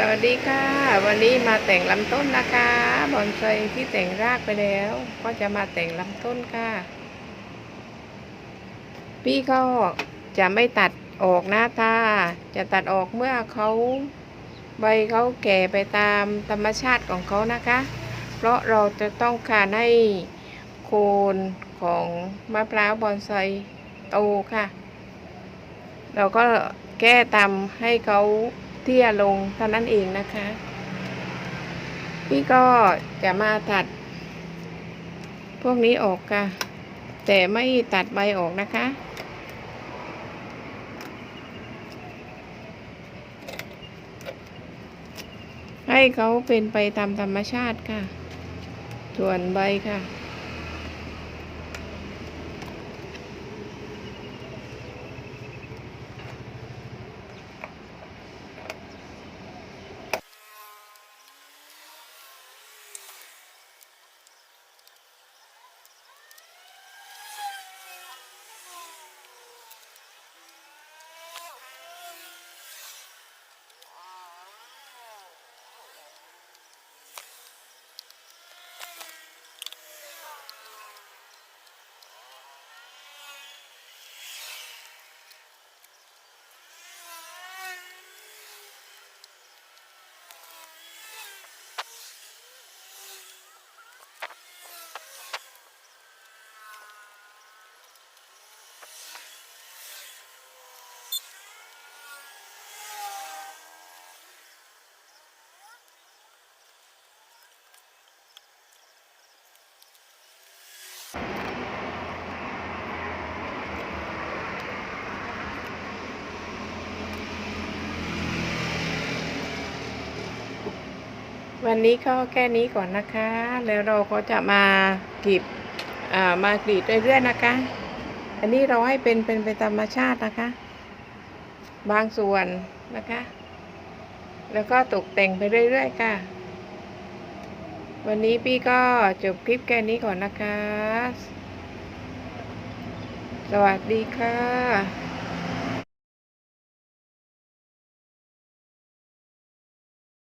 สวัสดีค่ะ วันนี้มาแต่งลำต้นนะคะบอนไซที่แต่งรากไปแล้ว ก็จะมาแต่งลำต้นค่ะ พี่ก็จะไม่ตัดออกหน้าตาจะตัดออกเมื่อเขาใบเขาแก่ไปตามธรรมชาติของเขานะคะ เพราะเราจะต้องการให้โคนของมะพร้าวบอนไซโตค่ะ เราก็แก้ตามให้เขา เตี้ยลงเท่านั้นเองนะคะพี่ก็จะมาตัด พวกนี้ออกค่ะ แต่ไม่ตัดใบออกนะคะให้เขาเป็นไปตามธรรมชาติค่ะ ส่วนใบค่ะ วันนี้ก็แค่นี้ก่อนนะคะ แล้วเราก็จะมากรีดอ่ามากรีดเรื่อยๆนะคะ อันนี้เราให้เป็นเป็นไปตามธรรมชาตินะคะ บางส่วนนะคะ แล้วก็ตกแต่งไปเรื่อยๆค่ะ วันนี้พี่ก็จบคลิปแค่นี้ก่อนนะคะ สวัสดีค่ะ